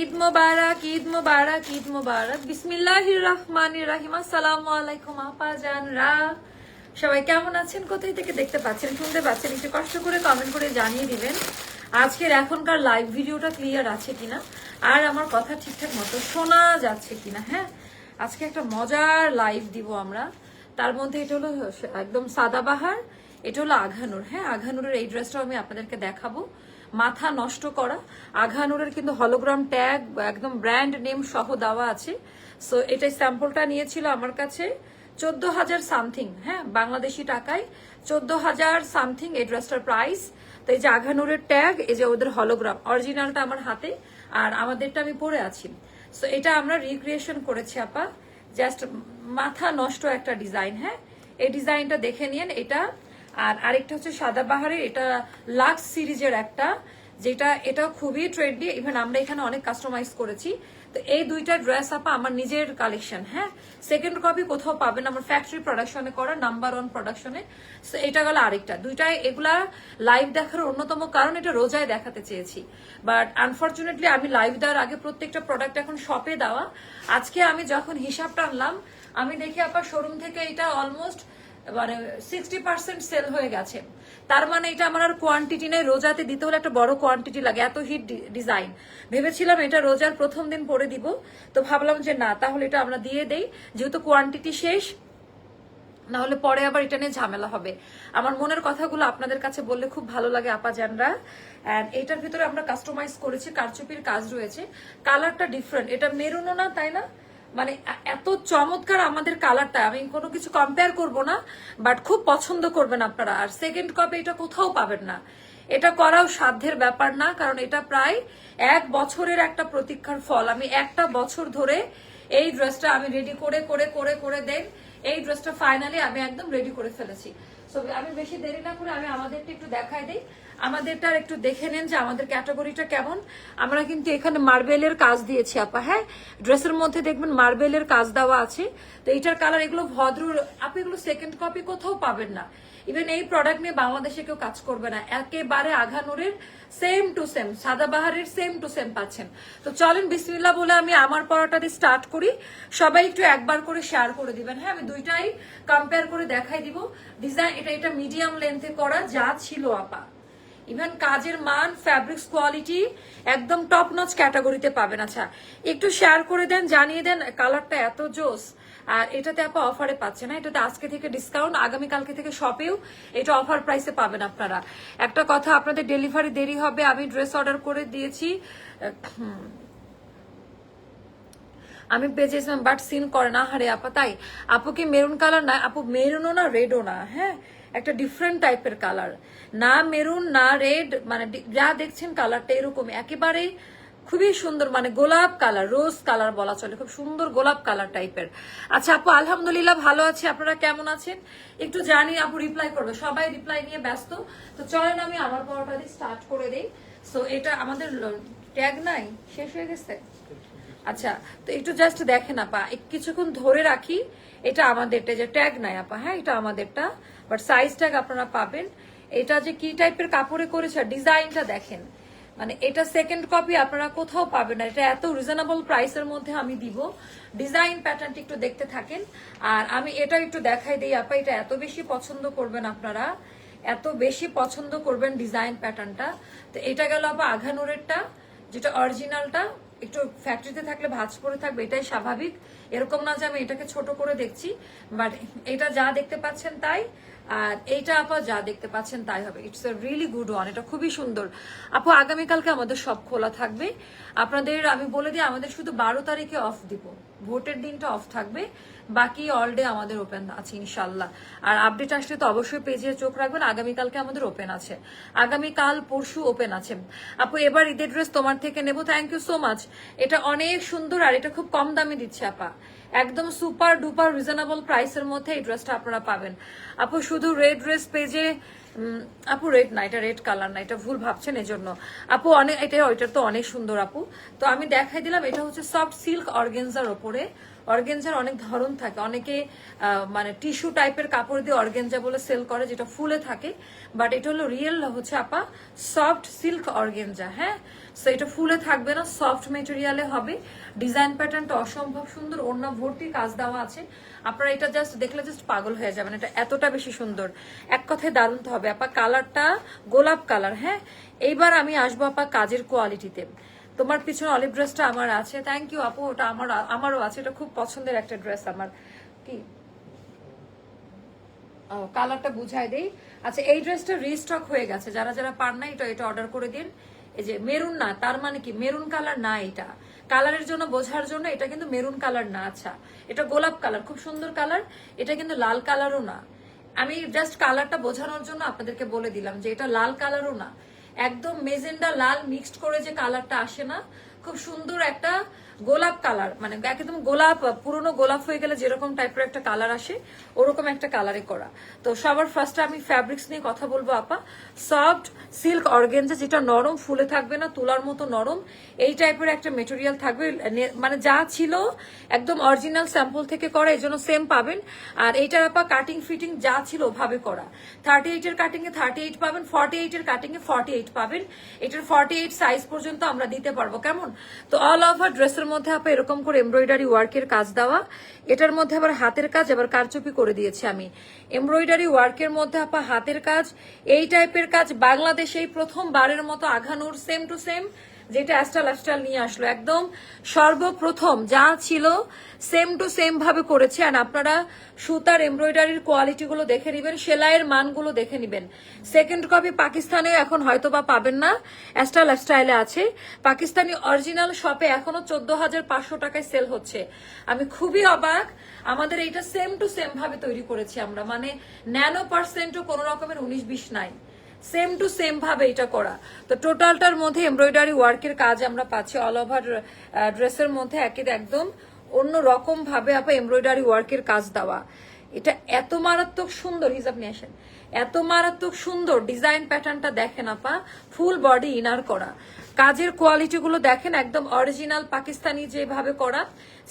ঈদ মোবারক ঈদ মোবারক ঈদ মোবারক। বিসমিল্লাহির রহমানির রহিম। আসসালামু আলাইকুম, আপা সবাই কেমন আছেন? কোথায় থেকে দেখতে পাচ্ছেন, শুনতে পাচ্ছেন? একটু কষ্ট করে কমেন্ট করে জানিয়ে দিবেন, আজকের এখনকার লাইভ ভিডিওটা ক্লিয়ার আছে কিনা? আর আমার কথা ঠিকঠাক মতো শোনা যাচ্ছে কিনা হ্যাঁ? আজকে একটা মজার লাইভ দিব আমরা। তার মধ্যে এটা হলো একদম সাদাবাহার এটা হলো আঘানুর হ্যাঁ? আঘানুরের এই ড্রেসটাও আমি আপনাদেরকে দেখাবো। মাথা নষ্ট করা। আঘানুরের কিন্তু হলোগ্রাম ট্যাগ একদম ব্র্যান্ড নেম সহ দেওয়া আছে। সো এটা স্যাম্পলটা নিয়েছিল আমার কাছে। চোদ্দ হাজার সামথিং হ্যাঁ বাংলাদেশি টাকায় চোদ্দ হাজার সামথিং এই ড্রেসটার প্রাইস তো এই যে আঘানুরের ট্যাগ এই যে ওদের হলোগ্রাম অরিজিনালটা আমার হাতে, আর আমাদেরটা আমি পরে আছি। সো এটা আমরা রিক্রিয়েশন করেছি, আপা। জাস্ট মাথা নষ্ট একটা ডিজাইন হ্যাঁ? এই ডিজাইনটা দেখে নিন এটা আর আরেকটা হচ্ছে সাদা সাদাবাহারের এটা লাক্স সিরিজের একটা, যেটা, এটা খুবই ট্রেন্ডি ইভেন আমরা এখানে অনেক কাস্টমাইজ করেছি। তো এই দুইটা ড্রেস আপা আমার নিজের কালেকশন হ্যাঁ? সেকেন্ড কপি কোথাও পাবেন আমার ফ্যাক্টরি প্রোডাকশনে করা নাম্বার ওয়ান প্রোডাকশনে এটা গেল আরেকটা। দুইটাই, এগুলা লাইভ দেখার অন্যতম কারণ, এটা রোজায় দেখাতে চেয়েছি। বাট আনফর্চুনেটলি আমি লাইভ দেওয়ার আগে প্রত্যেকটা প্রোডাক্ট এখন শপে দেওয়া। আজকে আমি যখন হিসাবটা আনলাম, আমি দেখি আপা শোরুম থেকে এটা অলমোস্ট মানে সিক্সটি পার্সেন্ট সেল হয়ে গেছে। তার মানে এটা আমার আর কোয়ান্টিটি নেই। রোজাতে দিতে হলে একটা বড় কোয়ান্টিটি লাগে, এত হিট ডিজাইন ভেবেছিলাম এটা রোজার প্রথম দিন পরে দিব, তো ভাবলাম যে না, তাহলে এটা আমরা দিয়ে দেই। যেহেতু কোয়ান্টিটি শেষ না হলে পরে আবার এটা নিয়ে ঝামেলা হবে। আমার মনের কথাগুলো আপনাদের কাছে বললে খুব ভালো লাগে আপা জানরা অ্যান্ড এটার ভিতরে আমরা কাস্টমাইজ করেছি, কারচুপির কাজ রয়েছে। কালারটা ডিফারেন্ট এটা মেরুনও না, তাই না? মানে এত চমৎকার আমাদের কালারটা, আমি কোনো কিছু কম্পেয়ার করব না বাট খুব পছন্দ করবেন আপনারা। আর সেকেন্ড কপি এটা কোথাও পাবেন না। এটা করাও সাধ্যের ব্যাপার না, কারণ এটা প্রায় এক বছরের একটা প্রতীক্ষার ফল। আমি একটা বছর ধরে এই ড্রেসটা আমি রেডি করে করে করে করে দেন, এই ড্রেসটা ফাইনালি আমি একদম রেডি করে ফেলেছি। সো আমি বেশি দেরি না করে আমি আমাদেরটা একটু দেখাই দিই। আমাদেরটা একটু দেখে নেন যে আমাদের ক্যাটাগরিটা কেমন। আমরা কিন্তু এখানে মার্বেলের কাজ দিয়েছি, আপা হ্যাঁ? ড্রেসের মধ্যে দেখবেন মার্বেলের কাজ দেওয়া আছে। তো এটার কালার এগুলো ভদ্র আপনি এগুলো সেকেন্ড কপি কোথাও পাবেন না। ইভেন এই প্রোডাক্ট নিয়ে বাংলাদেশে কেউ কাজ করবে না। একেবারে আঘানুরের সেম টু সেম সাদাবাহারের সেম টু সেম পাচ্ছেন। তো চলেন বিসমিল্লা বলে আমি আমার পড়াটা দিয়ে স্টার্ট করি। সবাই একটু একবার করে শেয়ার করে দিবেন। হ্যাঁ আমি দুইটাই কম্পেয়ার করে দেখাই দিব। ডিজাইন এটা এটা মিডিয়াম লেন্থে করা, যা ছিল আপা। ইভেন কাজের মান ফ্যাব্রিক্স কোয়ালিটি একদম টপ নচ ক্যাটাগরিতে পাবেন। আচ্ছা একটু শেয়ার করে দেন, জানিয়ে দেন কালারটা এত জোস। আর এটাতে আপা অফারে পাচ্ছে না, এটাতে আজকে থেকে ডিসকাউন্ট আগামী কালকে থেকে শপেও এটা অফার প্রাইসে পাবেন আপনারা। একটা কথা, আপনাদের ডেলিভারি দেরি হবে, আমি ড্রেস অর্ডার করে দিয়েছি। আমি পেয়েছিলাম বাট সিন করে না হারে আপা, তাই। আপু কি মেরুন কালার না, আপু মেরুনও না রেডও না হ্যাঁ? একটা ডিফারেন্ট টাইপের কালার না মেরুন না রেড মানে যা দেখছেন কালারটা এরকম একেবারে খুবই সুন্দর মানে গোলাপ কালার রোজ কালার বলা চলে। খুব সুন্দর গোলাপ কালার টাইপের আচ্ছা আপু, আলহামদুলিল্লাহ ভালো আছি। আপনারা কেমন আছেন? একটু জানি আপু রিপ্লাই করবে। সবাই রিপ্লাই নিয়ে ব্যস্ত। তো চলেন আমি আমার পড়াটা দিয়ে স্টার্ট করে দিই। সো এটা আমাদের ট্যাগ নাই? শেষ হয়ে গেছে? আচ্ছা তো একটু জাস্ট দেখেন আপা কিছুক্ষণ ধরে রাখি, এটা আমাদেরটা যে ট্যাগ নাই আপা হ্যাঁ এটা আমাদেরটা বাট সাইজ ট্যাগ আপনারা পাবেন। এটা যে কি টাইপের কাপড়ে করেছে ডিজাইনটা দেখেন। মানে এটা সেকেন্ড কপি আপনারা কোথাও পাবেন না, এটা এত রিজনেবল প্রাইসের মধ্যে আমি দিব। ডিজাইন প্যাটার্নটি একটু দেখতে থাকেন। আর আমি এটা একটু দেখাই দিই আপা, এটা এত বেশি পছন্দ করবেন আপনারা, এত বেশি পছন্দ করবেন ডিজাইন প্যাটার্নটা তো এটা গেল আপা আঘানুরেরটা, যেটা অরিজিনালটা একটু ফ্যাক্টরিতে থাকলে ভাজ পড়ে থাকবে, এটাই স্বাভাবিক। এরকম না যে আমি এটাকে ছোট করে দেখছি বাট এটা যা দেখতে পাচ্ছেন তাই, আর এইটা আপা যা দেখতে পাচ্ছেন তাই হবে। It's a really good one এটা খুবই সুন্দর। আপু, আগামীকালকে আমাদের সব খোলা থাকবে। আপনাদের, আমি বলে দিই, আমাদের শুধু বারো তারিখে অফ দিব। ভোটের দিনটা অফ থাকবে। বাকি অল ডে আমাদের ওপেন আছে ইনশাল্লাহ আর আপডেট আসলে তো অবশ্যই পেজে চোখ রাখবেন, আগামীকালকে আমাদের ওপেন আছে। আগামীকাল পরশু ওপেন আছে। আপু, এবার ঈদের ড্রেস তোমার থেকে নেব থ্যাংক ইউ সো মাচ এটা অনেক সুন্দর আর এটা খুব কম দামে দিচ্ছে, আপা। একদম সুপার ডুপার রিজনেবল প্রাইসের মধ্যে এই ড্রেসটা আপনারা পাবেন। আপু, শুধু রেড ড্রেস পেজে আপু রেড না, এটা রেড কালার না, এটা ভুল ভাবছেন এজন্য। আপু, অনেক, এটা ওইটার তো অনেক সুন্দর, আপু। তো আমি দেখাই দিলাম, এটা হচ্ছে সফট সিল্ক অর্গেনজার ওপরে। অর্গেঞ্জার অনেক ধরন থাকে। অনেকে মানে টিস্যু টাইপের কাপড় দিয়ে অর্গেঞ্জা বলে সেল করে যেটা ফুলে থাকে, বাট এটা হলো রিয়েল হচ্ছে আপা সফট সিল্ক অর্গেঞ্জা হ্যাঁ? সো এটা ফুলে থাকবে না, সফট মেটেরিয়ালে হবে। ডিজাইন প্যাটার্নটা অসম্ভব সুন্দর অন্য ভর্তি কাজ দেওয়া আছে। আপনারা এটা জাস্ট দেখলে জাস্ট পাগল হয়ে যাবেন, এটা এতটা বেশি সুন্দর। এক কথায় দারুণ হবে। আপা কালারটা গোলাপ কালার হ্যাঁ? এইবার আমি আসব আপা কাজের কোয়ালিটিতে তোমার পিছনে অলিভ ড্রেসটা আমার আছে। থ্যাংক ইউ আপু, ওটা আমার, আমারও আছে। এটা খুব পছন্দের একটা ড্রেস আমার। কি? কালারটা বুঝাই দেই। আচ্ছা এই ড্রেসটা রিস্টক হয়ে গেছে। যারা যারা পান না এটা এটা অর্ডার করে দিন। এই যে মেরুন না, তার মানে কি? মেরুন কালার না এটা। কালারের জন্য, বোঝার জন্য এটা কিন্তু মেরুন কালার না আচ্ছা। এটা গোলাপ কালার খুব সুন্দর কালার এটা কিন্তু লাল কালারও না। আমি জাস্ট কালারটা বোঝানোর জন্য আপনাদেরকে বলে দিলাম যে এটা লাল কালারও না। একদম মেজেন্ডা লাল মিক্সড করে যে কালারটা আসে না, খুব সুন্দর একটা গোলাপ কালার মানে একদম গোলাপ, পুরনো গোলাপ হয়ে গেলে যেরকম টাইপের একটা কালার আসে, ওরকম একটা কালারে করা। তো সবার ফার্স্টে আমি ফ্যাব্রিক্স নিয়ে কথা বলব, আপা। সফট সিল্ক অর্গেঞ্জা যেটা নরম, ফুলে থাকবে না, তুলার মতো নরম। এই টাইপের একটা মেটেরিয়াল থাকবে। মানে যা ছিল একদম অরিজিনাল স্যাম্পল থেকে করা, এই জন্য সেম পাবেন। আর এইটার আপা কাটিং ফিটিং যা ছিল ওভাবে করা। থার্টি এইটের কাটিং এ থার্টি এইট পাবেন ফর্টি এইটের কাটিং এ ফর্টি এইট পাবেন। এটার ফর্টি এইট সাইজ পর্যন্ত আমরা দিতে পারব, কেমন? তো অল ওভার ড্রেসের মধ্যে আপা এরকম করে এমব্রয়ডারি ওয়ার্কের কাজ দেওয়া। এটার মধ্যে আবার হাতের কাজ আবার কারচুপি করে দিয়েছি আমি। এমব্রয়ডারি ওয়ার্কের মধ্যে আপা হাতের কাজ, এই টাইপের কাজ বাংলাদেশেই প্রথমবারের মতো আঘানুর সেম টু সেম যেটা অ্যাস্টা লাইফস্টাইল নিয়ে আসলো। একদম সর্বপ্রথম যা ছিল সেম টু সেম ভাবে করেছে। আর আপনারা সুতার এমব্রয়ডারির কোয়ালিটি গুলো দেখে নিবেন, সেলাইয়ের মানগুলো দেখে নিবেন। সেকেন্ড কপি পাকিস্তানেও এখন হয়তো বা পাবেন না। অ্যাস্টা লাইফস্টাইলে আছে। পাকিস্তানি অরিজিনাল শপে এখনও চোদ্দ হাজার পাঁচশো টাকায় সেল হচ্ছে। আমি খুবই অবাক। আমাদের এইটা সেম টু সেম ভাবে তৈরি করেছি আমরা। মানে ন্যানো পার্সেন্টও কোনো রকমের উনিশ বিশ নাই। সেম টু সেম ভাবে এটা করা। তো টোটালটার মধ্যে এমব্রয়ডারি ওয়ার্কের কাজ আমরা পাচ্ছি অল ওভার ড্রেসের মধ্যে একের একদম অন্য রকম ভাবে আপা এমব্রয়ডারি ওয়ার্কের কাজ দেওয়া। এটা এত মারাত্মক সুন্দর হিসাব নিয়ে এত মারাত্মক সুন্দর ডিজাইন প্যাটার্নটা দেখেন আপা ফুল বডি ইনার করা। কাজের কোয়ালিটি গুলো দেখেন, একদম অরিজিনাল পাকিস্তানি যেভাবে করা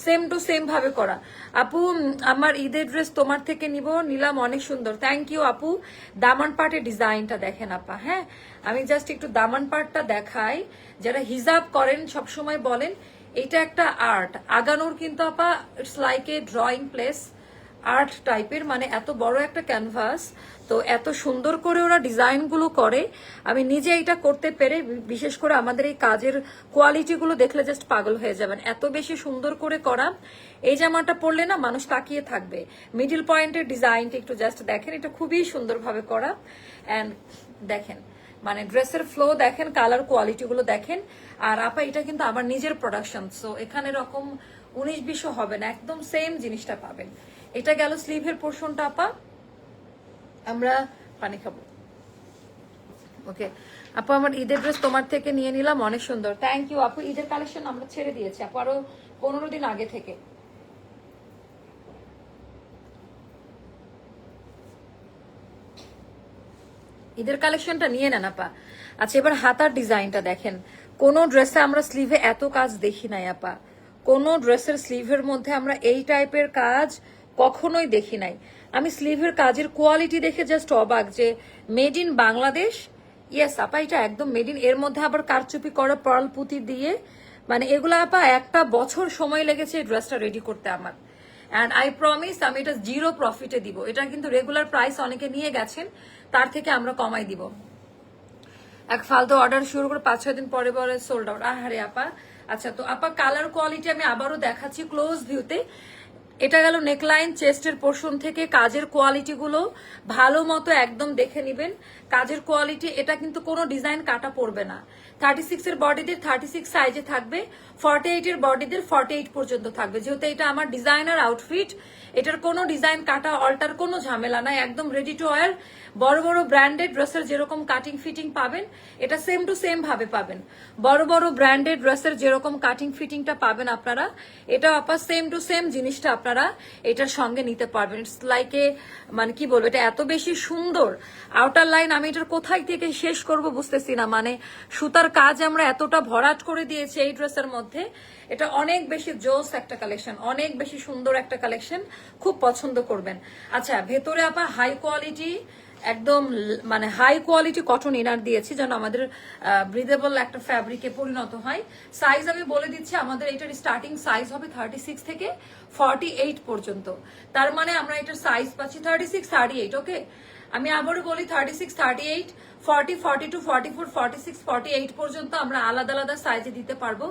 সেম টু সেম ভাবে করা। আপু, আমার ঈদের ড্রেস তোমার থেকে নিব, নিলাম, অনেক সুন্দর। থ্যাংক ইউ আপু। দামান পাটের ডিজাইনটা দেখেন, আপা হ্যাঁ? আমি জাস্ট একটু দামান পাটটা দেখাই। যারা হিজাব করেন সব সময় বলেন, এটা একটা আর্ট আগানোর কিন্তু, আপা it's like a drawing place art টাইপের মানে এত বড় একটা ক্যানভাস তো এত সুন্দর করে ওরা ডিজাইনগুলো করে। আমি নিজে এটা করতে পেরে বিশেষ করে আমাদের এই কাজের কোয়ালিটিগুলো দেখলে জাস্ট পাগল হয়ে যাবেন। এত বেশি সুন্দর করে করা, এই জামাটা পরলে না মানুষ তাকিয়ে থাকবে। মিডিল পয়েন্টের ডিজাইনটা একটু জাস্ট দেখেন, এটা খুবই সুন্দরভাবে করা। অ্যান্ড দেখেন মানে ড্রেসের ফ্লো দেখেন কালার কোয়ালিটি গুলো দেখেন। আর আপা, এটা কিন্তু আমার নিজের প্রোডাকশন সো এখানে এরকম উনিশ বিশও হবে না, একদম সেম জিনিসটা পাবেন। এটা গেল স্লিভের পোর্শনটা, আপা। আমরা পানি খাব। ওকে আপু, আমার ঈদের ড্রেস তোমার থেকে নিয়ে নিলাম, অনেক সুন্দর। থ্যাংক ইউ আপু। ঈদের কালেকশন আমরা ছেড়ে দিয়েছি, আপু, আরও পনেরো দিন আগে থেকে। ঈদের কালেকশনটা নিয়ে নেন, আপা। আচ্ছা এবার হাতার ডিজাইনটা দেখেন। কোন ড্রেসে আমরা স্লিভে এত কাজ দেখি নাই, আপা। কোন ড্রেসের স্লিভের মধ্যে আমরা এই টাইপের কাজ কখনোই দেখি নাই। আমি স্লিভের কাজের কোয়ালিটি দেখে জাস্ট অবাক যে মেড ইন বাংলাদেশ? ইয়েস আপা, এটা একদম মেড ইন এর মধ্যে আবার কারচুপি করা পার্ল পুঁতি দিয়ে মানে এগুলো আপা, একটা বছর সময় লেগেছে এই ড্রেসটা রেডি করতে আমার। অ্যান্ড আই প্রমিস আমি এটা জিরো প্রফিটে দিব। এটা কিন্তু রেগুলার প্রাইস অনেকে নিয়ে গেছেন, তার থেকে আমরা কমাই দিব। এক ফালতু অর্ডার শুরু করে পাঁচ, ছয় দিন পরে পরে সোল্ড আউট আহারে আপা। আচ্ছা তো আপা কালার কোয়ালিটি আমি আবারও দেখাচ্ছি ক্লোজ ভিউতে এটা গেল নেকলাইন চেস্টের পোর্শন থেকে কাজের কোয়ালিটিগুলো ভালো মতো একদম দেখে নিবেন। কাজের কোয়ালিটি এটা কিন্তু কোনো ডিজাইন কাটা পড়বে না। থার্টি সিক্স এর বডিদের থার্টি সিক্স সাইজে থাকবে ফর্টি এইট এর বডিদের ফর্টি এইট পর্যন্ত থাকবে। যেহেতু এটা আমার ডিজাইনার আউটফিট এটার কোনো ডিজাইন কাটা অল্টার কোনো ঝামেলা নাই, একদম রেডি টু ওয়ার বড় বড় ব্র্যান্ডেড ড্রেসের যেরকম কাটিং ফিটিং পাবেন, এটা সেম টু সেম ভাবে পাবেন। বড় বড় ব্র্যান্ডেড ড্রেসের যেরকম কাটিং ফিটিংটা পাবেন আপনারা, এটা আপা সেম টু সেম জিনিসটা আপনারা এটার সঙ্গে নিতে পারবেন। ইটস লাইক এ মানে কি বলব, এটা এত বেশি সুন্দর। আউটার লাইন আমি এটার কোথায় থেকে শেষ করব বুঝতেছি না। মানে সুতার কাজ আমরা এতটা ভরাট করে দিয়েছি এই ড্রেসের মধ্যে। এটা অনেক বেশি জোস একটা কালেকশন অনেক বেশি সুন্দর একটা কালেকশন খুব পছন্দ করবেন। আচ্ছা ভেতরে আপা হাই কোয়ালিটি একদম মানে হাই কোয়ালিটি কটন ইনার দিয়েছি, যেন আমাদের ব্রিদেবল একটা ফ্যাব্রিকে পরিণত হয়। সাইজ আমি বলে দিচ্ছি, আমাদের এটার স্টার্টিং সাইজ হবে থার্টি সিক্স থেকে ফর্টি এইট পর্যন্ত। তার মানে আমরা এটার সাইজ পাচ্ছি thirty six thirty eight okay আমি আবারও বলি thirty six thirty eight forty forty two forty four forty six forty eight পর্যন্ত আমরা আলাদা আলাদা সাইজে দিতে পারব।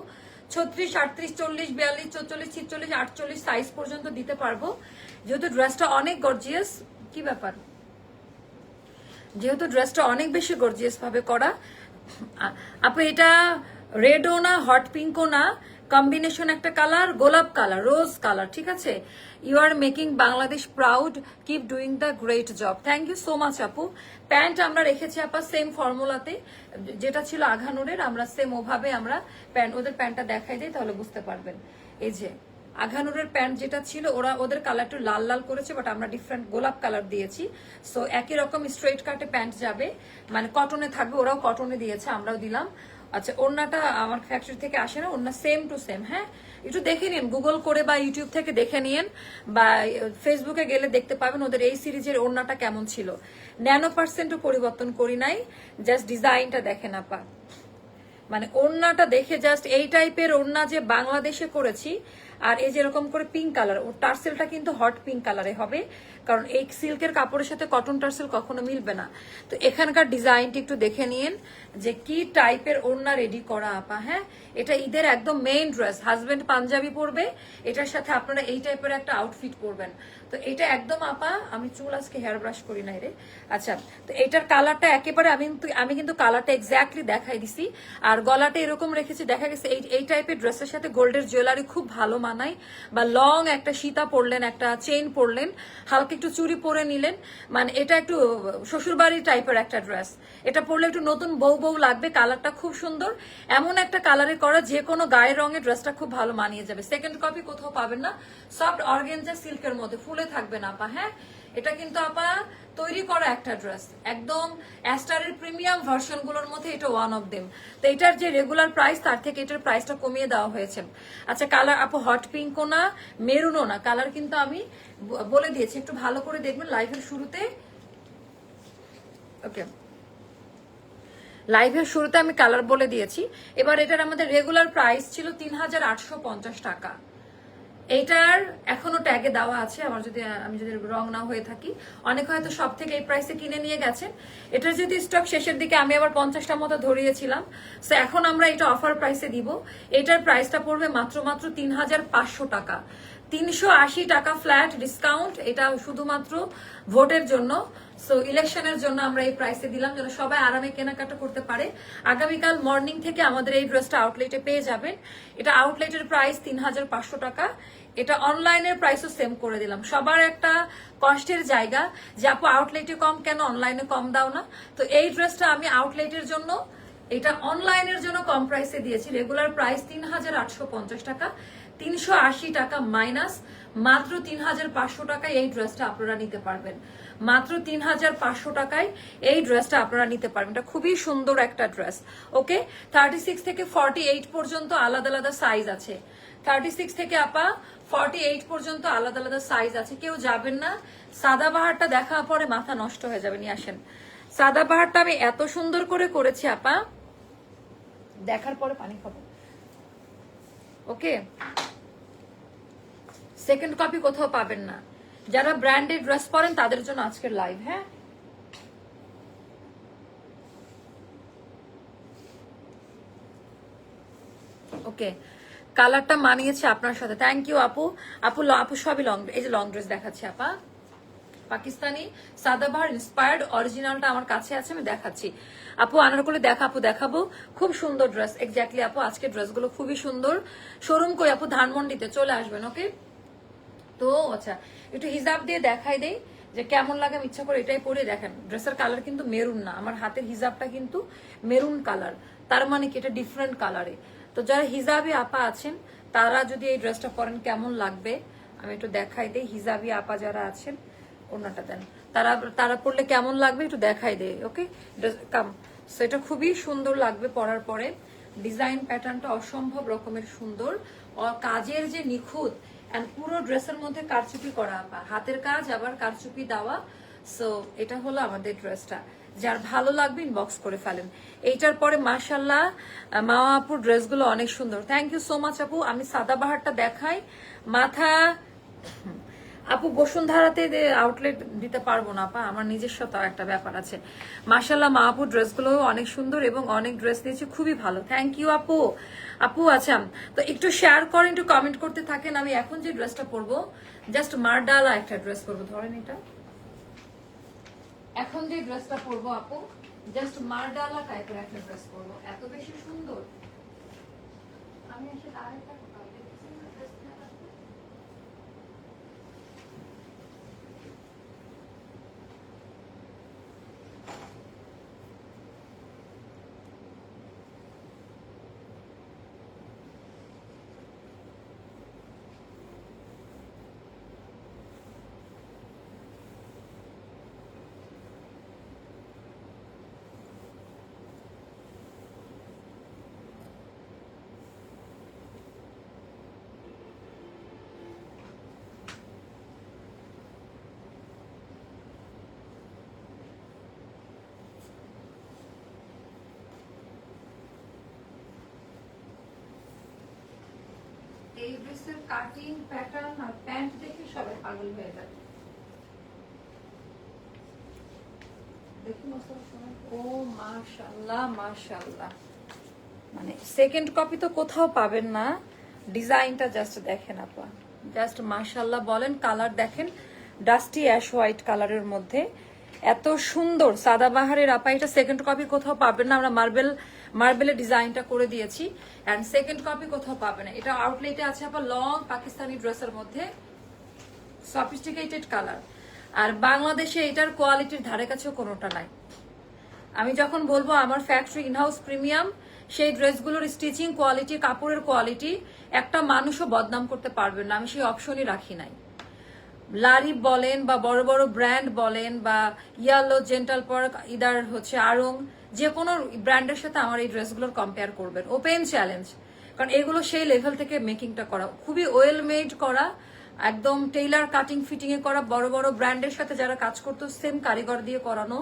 ছত্রিশ, আটত্রিশ, চল্লিশ, বিয়াল্লিশ, চৌচল্লিশ, ছিচল্লিশ, আটচল্লিশ সাইজ পর্যন্ত দিতে পারব। যেহেতু ড্রেসটা অনেক গর্জিয়াস কি ব্যাপার? যেহেতু ড্রেসটা অনেক বেশি গর্জিয়াস ভাবে করা আপু এটা রেডও না হট পিঙ্কও না। কম্বিনেশন একটা কালার গোলাপ কালার রোজ কালার ঠিক আছে? You are making Bangladesh proud keep doing the great job thank you so much আপু প্যান্ট আমরা রেখেছি আপা সেম ফর্মুলাতে যেটা ছিল আঘানুরের, আমরা সেম ওভাবে আমরা প্যান্ট ওদের প্যান্টটা দেখাই দিই, তাহলে বুঝতে পারবেন। এই যে, আঘানুরের প্যান্ট যেটা ছিল, ওরা ওদের কালার একটু লাল লাল করেছে বাট আমরা ডিফারেন্ট গোলাপ কালার দিয়েছি। সো একই রকম স্ট্রেট কাটে প্যান্ট যাবে। মানে কটনে থাকবে, ওরাও কটনে দিয়েছে, আমরাও দিলাম। আচ্ছা ওড়নাটা আমার ফ্যাক্টরি থেকে আসে না, ওড়না সেম টু সেম হ্যাঁ? একটু দেখে নিন গুগল করে বা ইউটিউব থেকে দেখে নিন, বা ফেসবুকে গেলে দেখতে পাবেন ওদের এই সিরিজের ওড়নাটা কেমন ছিল। ন্যানো পার্সেন্টও পরিবর্তন করি নাই জাস্ট ডিজাইনটা দেখেন আপা। মানে ওড়নাটা দেখে জাস্ট এই টাইপের ওড়না যে বাংলাদেশে করেছি, আর এই যেরকম করে পিঙ্ক কালার ও টার্সেলটা কিন্তু হট পিঙ্ক কালারে হবে। কারণ এই সিল্কের কাপড়ের সাথে কটন টার্সেল কখনো মিলবে না। তো এখানকার ডিজাইনটি একটু দেখে নিন যে কি টাইপের ওড়না রেডি করা, আপা হ্যাঁ? এটা ঈদের একদম মেইন ড্রেস হাজবেন্ড পাঞ্জাবি পরবে, এটার সাথে আপনারা এই টাইপের একটা আউটফিট পরবেন। তো এটা একদম, আপা, আমি চুল আজকে হেয়ার ব্রাশ করি নাই রে। আচ্ছা তো এটার কালারটা একেবারে আমি আমি কিন্তু কালারটা এক্স্যাক্টলি দেখাই দিছি। আর গলাটা এরকম রেখেছি, দেখা গেছে এই এই টাইপের ড্রেসের সাথে গোল্ডের জুয়েলারি খুব ভালো মানায়। বা লং একটা সীতা পরলেন, একটা চেইন পরলেন, হালকা একটু চুরি পরে নিলেন। মানে এটা একটু শ্বশুরবাড়ি টাইপের একটা ড্রেস এটা পরলে একটু নতুন বউ বউ লাগবে কালারটা খুব সুন্দর। এমন একটা কালারে করা, যে কোনো গায়ের রঙের ড্রেসটা খুব ভালো মানিয়ে যাবে। সেকেন্ড কপি কোথাও পাবেন না। সফট অর্গেনজা সিল্কের মধ্যে, ফুলে থাকবে না পা হ্যাঁ? এটা কিন্তু আপা তৈরি করা একটা ড্রেস একদম অ্যাস্টারের প্রিমিয়াম ভার্সনগুলোর মধ্যে এটা ওয়ান অফ দেম তো এটার যে রেগুলার প্রাইস তার থেকে এটার প্রাইসটা কমিয়ে দেওয়া হয়েছে। আচ্ছা কালার আপু হট পিঙ্কও না মেরুনও না। কালার কিন্তু আমি বলে দিয়েছি, একটু ভালো করে দেখবেন লাইভের শুরুতে। ওকে লাইভের শুরুতে আমি কালার বলে দিয়েছি। এবার এটার আমাদের রেগুলার প্রাইস ছিল তিন হাজার আটশো পঞ্চাশ টাকা। এইটার এখনও ট্যাগে দেওয়া আছে আমার যদি আমি যদি রং না হয়ে থাকি। অনেক হয়তো সব থেকে এই প্রাইসে কিনে নিয়ে গেছেন এটার যদি স্টক শেষের দিকে আমি আবার পঞ্চাশটা মতো ধরিয়েছিলাম সো এখন আমরা এটা অফার প্রাইসে দিব। এটার প্রাইসটা পড়বে মাত্র মাত্র তিন হাজার পাঁচশো টাকা। তিনশো আশি টাকা ফ্ল্যাট ডিসকাউন্ট এটা শুধুমাত্র ভোটের জন্য। সো ইলেকশনের জন্য আমরা এই প্রাইসে দিলাম যেন সবাই আরামে কেনাকাটা করতে পারে। আগামীকাল মর্নিং থেকে আমাদের এই ড্রেসটা আউটলেটে পেয়ে যাবেন। এটা আউটলেটের প্রাইস তিন হাজার পাঁচশো টাকা। এটা অনলাইনের প্রাইসও সেম করে দিলাম। সবার একটা কষ্টের জায়গা যে, আপু আউটলেটে কম কেন? অনলাইনে কম দাও না। তো এই ড্রেসটা আমি আউটলেটের জন্য, এটা অনলাইনের জন্য কম প্রাইসে দিয়েছি। রেগুলার প্রাইস তিন হাজার আটশো পঞ্চাশ টাকা। তিনশো আশি টাকা মাইনাস মাত্র তিন হাজার পাঁচশো টাকায় এই ড্রেসটা আপনারা নিতে পারবেন। মাত্র তিন হাজার পাঁচশো টাকায় এই ড্রেসটা আপনারা নিতে পারবেন। এটা খুবই সুন্দর একটা ড্রেস, ওকে? থার্টি সিক্স থেকে ফর্টি এইট পর্যন্ত আলাদা আলাদা সাইজ আছে। থার্টি সিক্স থেকে আপা, ফর্টি এইট পর্যন্ত আলাদা আলাদা সাইজ আছে। কেউ যাবেন না। সাদা বাহারটা দেখা পরে মাথা নষ্ট হয়ে যাবে, নিয়ে আসেন। সাদা বাহারটা আমি এত সুন্দর করে করেছি আপা। দেখার পরে পানি খাব। ওকে? সেকেন্ড কপি কোথাও পাবেন না। যারা ব্র্যান্ডেড ড্রেস পরেন, তাদের জন্য আজকের লাইভ হ্যাঁ? ওকে কালারটা মানিয়েছে আপনার সাথে। থ্যাংক ইউ আপু। আপু আপু সবই লং এই যে লং ড্রেস দেখাচ্ছি, আপা। পাকিস্তানি, সাদাবাহার ইন্সপায়ার্ড অরিজিনালটা আমার কাছে আছে, আমি দেখাচ্ছি। আপু, আনারকলি দেখা, আপু, দেখাবো। খুব সুন্দর ড্রেস এক্স্যাক্টলি আপু আজকে ড্রেসগুলো খুবই সুন্দর। শোরুম কই, আপু? ধানমন্ডিতে, চলে আসবেন ওকে তো আচ্ছা একটু হিজাব দিয়ে দেখাই দেই যে কেমন লাগে, আমি ইচ্ছা করে এটাই পরে দেখেন ড্রেসের কালার কিন্তু মেরুন না, আমার হাতের হিজাবটা কিন্তু মেরুন কালার তার মানে কি? এটা ডিফারেন্ট কালারে তো যারা হিজাবে আপা আছেন, তারা যদি এই ড্রেসটা পরেন, কেমন লাগবে? আমি একটু দেখাই দেই, হিজাবি আপা যারা আছেন, ওনাটা দেন। তারা তারা পড়লে কেমন লাগবে? একটু দেখাই দেয় ওকে কাম সো এটা খুবই সুন্দর লাগবে পরার পরে। ডিজাইন প্যাটার্নটা অসম্ভব রকমের সুন্দর। কাজের যে নিখুঁত অ্যান্ড পুরো ড্রেসের মধ্যে কারচুপি করা আপা হাতের কাজ, আবার কারচুপি দেওয়া। সো এটা হলো আমাদের ড্রেসটা যার ভালো লাগবে ইনবক্স করে ফেলেন। এইটার পরে মাসাল্লাহ মামা আপুর ড্রেসগুলো অনেক সুন্দর। থ্যাংক ইউ সো মাচ আপু। আমি সাদা বাহারটা দেখাই। মাথা আপু, বসুন্ধরাতে আউটলেট দিতে পারব না, আপা, আমার নিজস্ব তাও একটা ব্যাপার আছে। মার্শাল্লাহ মা আপু ড্রেসগুলো অনেক সুন্দর এবং অনেক ড্রেস দিয়েছে খুবই ভালো। থ্যাংক ইউ আপু। আপু আচ্ছা তো একটু শেয়ার করেন, একটু কমেন্ট করতে থাকেন। আমি এখন যে ড্রেসটা পরবো জাস্ট মারডালা একটা ড্রেস পরবো, ধরেন এটা। এখন যে ড্রেসটা পরবো, আপু জাস্ট মারডালা টাইপের একটা ড্রেস পরবো। এত বেশি সুন্দর। আমি এসে আরেকটা ড্রেসের কাটিং প্যাটার্ন আর প্যান্ট দেখে সবাই পাগল হয়ে যাবে। মানে সেকেন্ড কপি তো কোথাও পাবেন না। ডিজাইনটা জাস্ট দেখেন আপা। জাস্ট মাশাল্লাহ বলেন কালার দেখেন। ডাস্টি অ্যাশ হোয়াইট কালারের মধ্যে। এত সুন্দর, সাদাবাহারের আপা, এটা সেকেন্ড কপি কোথাও পাবেন না। আমরা মার্বেল মার্বেলের ডিজাইনটা করে দিয়েছি। অ্যান্ড সেকেন্ড কপি কোথাও পাবে না। এটা আউটলেটে আছে আবার লং পাকিস্তানি ড্রেসের মধ্যে। সফিস্টিকেটেড কালার আর বাংলাদেশে এটার কোয়ালিটির ধারে কাছেও কোনোটা নাই। আমি যখন বলব আমার ফ্যাক্টরি ইনহাউস প্রিমিয়াম সেই ড্রেসগুলোর স্টিচিং কোয়ালিটি কাপড়ের কোয়ালিটি একটা মানুষও বদনাম করতে পারবে না। আমি সেই অপশনই রাখি নাই। লারি বলেন বা বড় বড় ব্র্যান্ড বলেন বা ইয়ালো, জেন্টাল পার্ক, ইদার হচ্ছে আরং যে কোনো ব্র্যান্ডের সাথে আমার এই ড্রেসগুলোর কম্পেয়ার করবেন। ওপেন চ্যালেঞ্জ কারণ এগুলো সেই লেভেল থেকে মেকিংটা করা। খুবই ওয়েল মেড করা, একদম টেইলার কাটিং ফিটিং এ করা, বড় বড় ব্র্যান্ডের সাথে যারা কাজ করতো সেম কারিগর দিয়ে করানো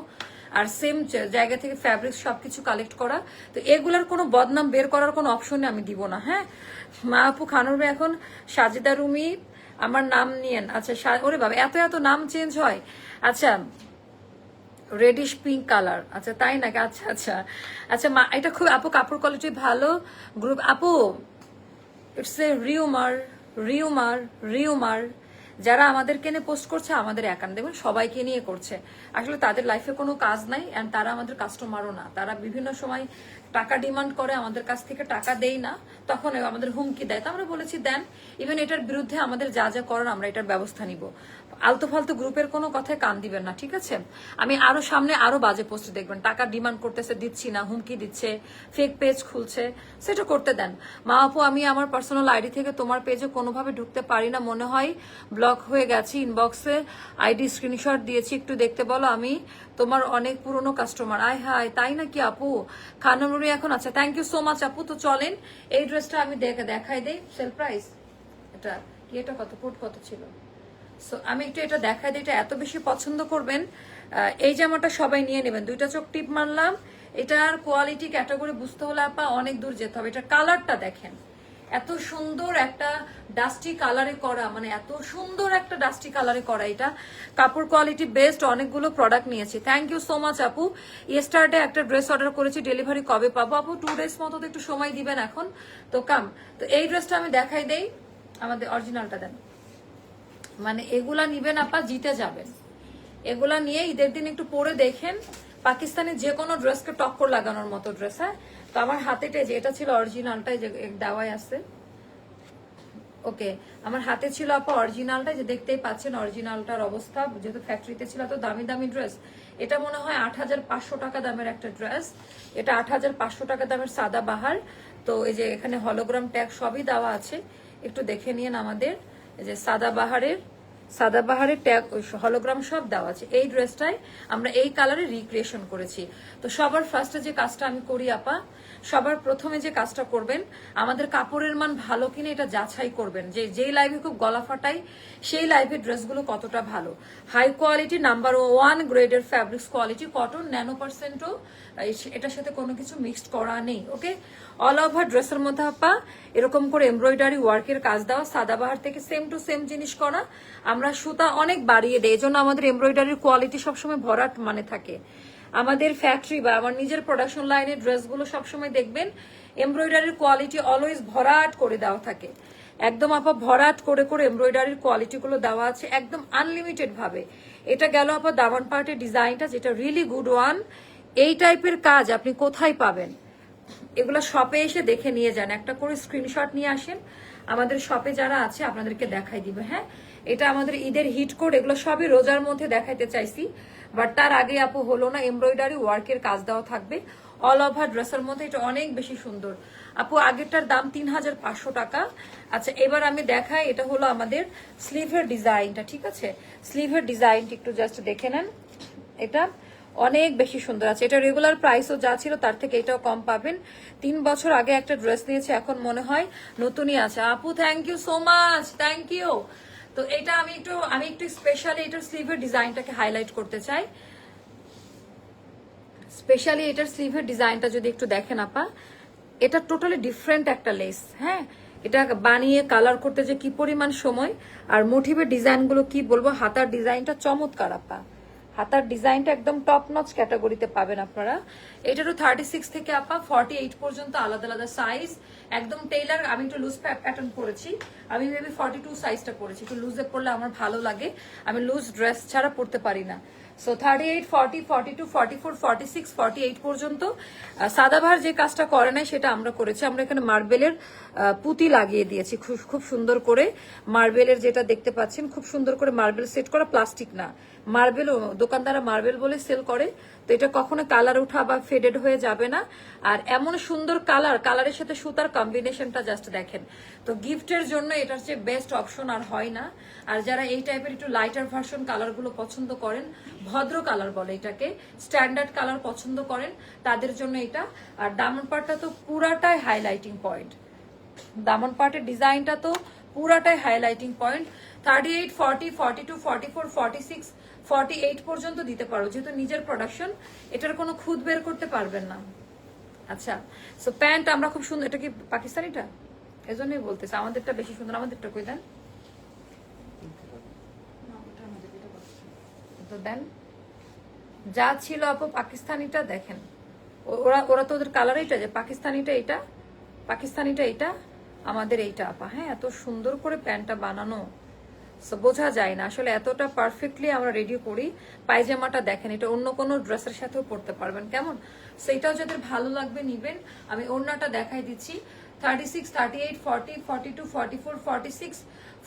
আর সেম জায়গা থেকে ফ্যাব্রিক সবকিছু কালেক্ট করা। তো এগুলার কোনো বদনাম বের করার কোনো অপশনে আমি দিব না হ্যাঁ? মা আপু খানুর এখন, সাজেদা রুমি আমার নাম নিয়েন। আচ্ছা ওরে বাবা, এত এত নাম চেঞ্জ হয়। আচ্ছা রেডিশ পিঙ্ক কালার আচ্ছা তাই নাকি? আচ্ছা আচ্ছা। আচ্ছা মা, এটা খুব, আপু, কাপড় কোয়ালিটি ভালো। গ্রুপ আপু it's a rumour rumour rumour যারা আমাদেরকে নিয়ে পোস্ট করছে, আমাদের একান দেখুন সবাইকে নিয়ে করছে। আসলে তাদের লাইফে কোনো কাজ নাই অ্যান্ড তারা আমাদের কাস্টমারও না। তারা বিভিন্ন সময় টাকা ডিমান্ড করে, আমাদের কাছ থেকে টাকা দেই না, তখন আমাদের হুমকি দেয়। তা আমরা বলেছি, দেন ইভেন এটার বিরুদ্ধে আমাদের যা যা করার, আমরা এটার ব্যবস্থা নিব। আলতু ফালতু গ্রুপের কোনো কথায় কান দিবেন না, ঠিক আছে? আমি আরও সামনে আরও বাজে পোস্ট দেখবেন। টাকা ডিমান্ড করতেছে, দিচ্ছি না, হুমকি দিচ্ছে ফেক পেজ খুলছে, সেটা করতে দেন। মা আপু, আমি আমার পার্সোনাল আইডি থেকে তোমার পেজে কোনোভাবে ঢুকতে পারি না, মনে হয় ব্লক হয়ে গেছি ইনবক্সে আইডি স্ক্রিনশট দিয়েছি, একটু দেখতে বলো আমি। তোমার অনেক পুরনো কাস্টমার আয় হায়, তাই নাকি আপু? খানামুড়ি এখন আচ্ছা থ্যাংক ইউ সো মাচ আপু। তো চলেন, এই ড্রেসটা আমি দেখে দেখাই দেই। সেল প্রাইস এটা এটা কত? ফুট কত ছিল? সো আমি একটু এটা দেখাই দিই, এটা এত বেশি পছন্দ করবেন। এই জামাটা সবাই নিয়ে নেবেন। দুইটা চোখ টিপ মারলাম। এটার কোয়ালিটি ক্যাটাগরি বুঝতে হলে আপা অনেক দূর যেতে হবে। এটা কালারটা দেখেন। এত সুন্দর একটা ডাস্টি কালারে করা মানে এত সুন্দর একটা ডাস্টি কালারে করা এটা। কাপড় কোয়ালিটি বেস্ট অনেকগুলো প্রোডাক্ট নিয়েছি। থ্যাংক ইউ সো মাচ আপু। ইয়েস্টারডে একটা ড্রেস অর্ডার করেছি ডেলিভারি কবে পাবো? আপু টু ডেজ মতো তো একটু সময় দিবেন এখন। তো কাম তো এই ড্রেসটা আমি দেখাই দেই। আমাদের অরিজিনালটা দেন। মানে এগুলা নিবেন আপা, জিতে যাবেন। এগুলা নিয়ে ঈদের দিন একটু পরে দেখেন, পাকিস্তানের যে কোনো ড্রেসকে টক্কর লাগানোর মতো ড্রেস হ্যাঁ? তো আমার হাতেটা যে, এটা ছিল অরিজিনালটাই যে দেওয়াই আছে। ওকে, আমার হাতে ছিল আপা অরিজিনালটা যে দেখতেই পাচ্ছেন অরিজিনালটার অবস্থা, যেহেতু ফ্যাক্টরিতে ছিল, তো দামি দামি ড্রেস। এটা মনে হয় আট হাজার পাঁচশো টাকা দামের একটা ড্রেস। এটা আট হাজার পাঁচশো টাকা দামের সাদা বাহার। তো এই যে এখানে হলোগ্রাম ট্যাগ সবই দেওয়া আছে। একটু দেখে নিন আমাদের। এই যে সাদাবাহারের সাদাবাহারের ট্যাগ হলোগ্রাম সব দেওয়া আছে। এই ড্রেসটাই আমরা এই কালারে রিক্রিয়েশন করেছি। তো সবার ফার্স্টে যে কাজটা আমি করি, আপা, সবার প্রথমে যে কাজটা করবেন, আমাদের কাপড়ের মান ভালো কিনা এটা যাচাই করবেন। যে যেই লাইভে খুব গলা ফাটাই, সেই লাইভে ড্রেসগুলো কতটা ভালো। হাই কোয়ালিটি নাম্বার ওয়ান গ্রেডের ফ্যাব্রিক্স কোয়ালিটি কটন ন্যানো পার্সেন্টও এটার সাথে কোনো কিছু মিক্সড করা নেই ওকে অল ওভার ড্রেসের মধ্যে আপা, এরকম করে এমব্রয়ডারি ওয়ার্কের কাজ দেওয়া সাদাবাহার থেকে সেম টু সেম জিনিস করা। আমরা সুতা অনেক বাড়িয়ে দেয় এজন্য আমাদের এমব্রয়ডারির কোয়ালিটি সবসময় ভরাট মানে থাকে। আমাদের ফ্যাক্টরি বা আমার নিজের প্রোডাকশন লাইনের ড্রেসগুলো সবসময় দেখবেন এমব্রয়ডারির কোয়ালিটি অলওয়েজ ভরাট করে দেওয়া থাকে। একদম আপা ভরাট করে করে এমব্রয়ডারির কোয়ালিটিগুলো দেওয়া আছে, একদম আনলিমিটেড ভাবে। এটা গেল আপা দামান পার্টের ডিজাইনটা যেটা রিয়েলি গুড ওয়ান এই টাইপের কাজ আপনি কোথায় পাবেন? এগুলো শপে এসে দেখে নিয়ে যান। একটা করে স্ক্রিনশট নিয়ে আসেন। আমাদের শপে যারা আছে, আপনাদেরকে দেখাই দিবে হ্যাঁ? এটা আমাদের ঈদের হিট কোড এগুলো সবই রোজার মধ্যে দেখাইতে চাইছি। বাট তার আগে আপু হলো না এমব্রয়ডারি ওয়ার্কের কাজ দেওয়া থাকবে। অল ওভার ড্রেসের মধ্যে এটা অনেক বেশি সুন্দর। আপু, আগেরটার দাম তিন হাজার পাঁচশো টাকা। আচ্ছা এবার আমি দেখাই, এটা হলো আমাদের স্লিভের ডিজাইনটা ঠিক আছে? স্লিভের ডিজাইনটা একটু জাস্ট দেখে নেন। এটা অনেক বেশি সুন্দর আছে। এটা রেগুলার প্রাইসও যা ছিল তার থেকে এটাও কম পাবেন। তিন বছর আগে একটা ড্রেস নিয়েছে, এখন মনে হয় নতুনই আছে। আপু thank you so much thank you তো এটা আমি একটু আমি একটু স্পেশালি এটার স্লিভের ডিজাইনটাকে হাইলাইট করতে চাই। স্পেশালি এটার স্লিভের ডিজাইনটা যদি একটু দেখেন আপা, এটা টোটালি ডিফারেন্ট একটা লেস হ্যাঁ? এটা বানিয়ে কালার করতে যে কি পরিমাণ সময়, আর মোটিভের ডিজাইনগুলো কি বলব, হাতার ডিজাইনটা চমৎকার আপা। হাতার ডিজাইনটা একদম টপ নচ ক্যাটাগরিতে পাবেন আপনারা। এটারও থার্টি সিক্স থেকে আপা ফর্টি এইট পর্যন্ত আলাদা আলাদা সাইজ একদম টেইলার আমি একটু লুজ প্যাটার্ন করেছি আমি মেবি ফর্টি টু সাইজটা পরেছি। একটু লুজে পরলে আমার ভালো লাগে। আমি লুজ ড্রেস ছাড়া পরতে পারি না। So thirty eight forty forty two forty four forty six forty eight পর্যন্ত সাদাভার যে কাজটা করে নাই, সেটা আমরা করেছি। আমরা এখানে মার্বেলের পুঁতি লাগিয়ে দিয়েছি খুব সুন্দর করে। মার্বেলের যেটা দেখতে পাচ্ছেন, খুব সুন্দর করে মার্বেল সেট করা প্লাস্টিক না। মার্বেল দোকানদারা মার্বেল বলে সেল করে। তো এটা কখনো কালার উঠা বা ফেডেড হয়ে যাবে না। আর এমন সুন্দর কালার কালারের সাথে সুতার কম্বিনেশনটা জাস্ট দেখেন। তো গিফটের জন্য এটার চেয়ে বেস্ট অপশন আর হয় না। আর যারা এই টাইপের একটু লাইটার ভার্সন কালারগুলো পছন্দ করেন, ভদ্র কালার বলে এটাকে স্ট্যান্ডার্ড কালার পছন্দ করেন, তাদের জন্য এটা। আর দামন পাটটা তো পুরাটাই হাইলাইটিং পয়েন্ট দামন পাটের ডিজাইনটা তো পুরাটাই highlighting point thirty eight forty forty two forty four forty six forty eight পর্যন্ত দিতে পারো, যেহেতু নিজের প্রোডাকশন এটার কোনো খুদ বের করতে পারবেন না। আচ্ছা সো প্যান্ট আমরা খুব সুন্দর, এটা কি পাকিস্তানিটা? এজন্যই বলতেছে, আমাদেরটা বেশি সুন্দর, আমাদেরটা কই দেন? তো দেন, যা ছিল আপু পাকিস্তানিটা দেখেন। ওরা ওরা তো ওদের কালার এইটা যে পাকিস্তানিটা এটা পাকিস্তানিটা এটা আমাদের এইটা, আপা। হ্যাঁ এত সুন্দর করে প্যান্টটা বানানো। বোঝা যায় না। আসলে এতটা পারফেক্টলি আমরা রেডি করি। পায়জামাটা দেখেন, এটা অন্য কোনো ড্রেসের সাথেও পরতে পারবেন। কেমন? সেইটাও যাদের ভালো লাগবে নিবেন। আমি ওড়নাটা দেখাই দিচ্ছি। Thirty six thirty eight forty forty two forty four forty six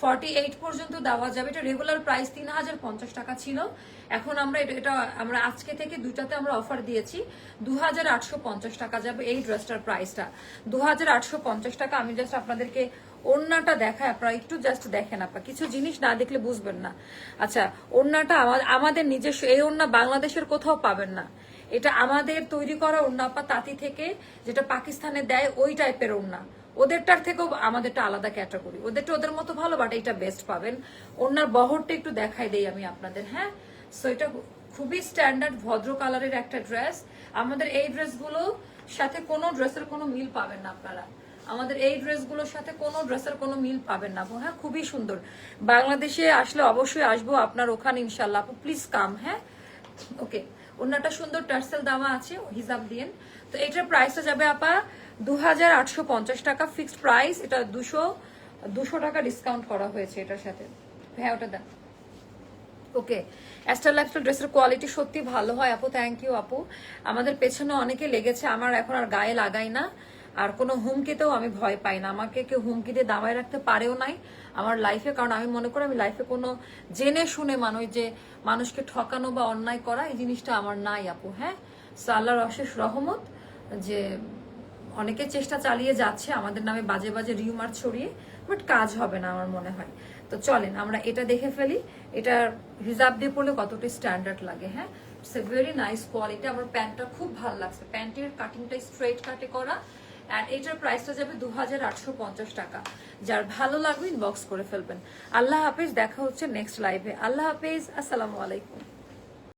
forty eight পর্যন্ত দেওয়া যাবে। এটা রেগুলার প্রাইস তিন হাজার পঞ্চাশ টাকা ছিল। এখন আমরা এটা আমরা আজকে থেকে দুটাতে আমরা অফার দিয়েছি। দু হাজার আটশো পঞ্চাশ টাকা যাবে এই ড্রেসটার প্রাইসটা দু হাজার আটশো পঞ্চাশ টাকা আমি জাস্ট আপনাদেরকে ওড়নাটা দেখায় আপনারা, একটু জাস্ট দেখেন আপা কিছু জিনিস না দেখলে বুঝবেন না। আচ্ছা ওড়নাটা আমাদের নিজস্ব, এই ওড়না বাংলাদেশের কোথাও পাবেন না। এটা আমাদের তৈরি করা ওড়না আপা তাঁতি থেকে যেটা পাকিস্তানে দেয়, ওই টাইপের ওড়না। ওদেরটার থেকেও আমাদেরটা আলাদা ক্যাটাগরি ওদেরটা ওদের মতো ভালো বাট এটা বেস্ট পাবেন। ওনার বহরটা একটু দেখাই দেই আমি আপনাদের হ্যাঁ? সো এটা খুবই স্ট্যান্ডার্ড ভদ্র কালারের একটা ড্রেস আমাদের এই ড্রেসগুলো সাথে কোনো ড্রেসের কোনো মিল পাবেন না আপনারা। আমাদের এই ড্রেসগুলোর সাথে কোনো ড্রেসের কোনো মিল পাবেন না হ্যাঁ খুবই সুন্দর। বাংলাদেশে আসলে অবশ্যই আসব আপনার ওখানে ইনশাল্লাহ আপু। প্লিজ কাম হ্যাঁ? ওকে অন্যটা সুন্দর টার্সেল দামা আছে হিসাব দিয়েন। তো এটার প্রাইসটা যাবে আপা দু হাজার আটশো পঞ্চাশ টাকা ফিক্সড প্রাইস এটা দুশো দুশো টাকা ডিসকাউন্ট করা হয়েছে এটার সাথে। হ্যাঁ ওটা দেন। ওকে অ্যাস্টার লাইফস্টাইল ড্রেসের কোয়ালিটি সত্যি ভালো হয় আপু। থ্যাংক ইউ আপু। আমাদের পেছনে অনেকে লেগেছে, আমার এখন আর গায়ে লাগাই না। আর কোনো হুমকিতেও আমি ভয় পাই না। আমাকে কেউ হুমকি দিয়ে দামায় রাখতে পারেও নাই আমার লাইফে কারণ আমি মনে করি আমি লাইফে কোনো জেনে শুনে মানুষ যে মানুষকে ঠকানো বা অন্যায় করা, এই জিনিসটা আমার নাই আপু হ্যাঁ? সো আল্লাহর অশেষ রহমত যে অনেকে চেষ্টা চালিয়ে যাচ্ছে আমাদের নামে বাজে বাজে রিউমার ছড়িয়ে বাট কাজ হবে না আমার মনে হয়। তো চলেন, আমরা এটা দেখে ফেলি। এটার হিসাব দিয়ে পড়লে কতটা স্ট্যান্ডার্ড লাগে হ্যাঁ? ভেরি নাইস কোয়ালিটি আমার প্যান্টটা খুব ভালো লাগছে। প্যান্টের কাটিংটা স্ট্রেট কাটে করা। অ্যান্ড এটার প্রাইসটা যাবে দু হাজার আটশো পঞ্চাশ টাকা। যার ভালো লাগবে ইনবক্স করে ফেলবেন। আল্লাহ হাফেজ, দেখা হচ্ছে নেক্সট লাইভে আল্লাহ হাফেজ, আসসালামু আলাইকুম।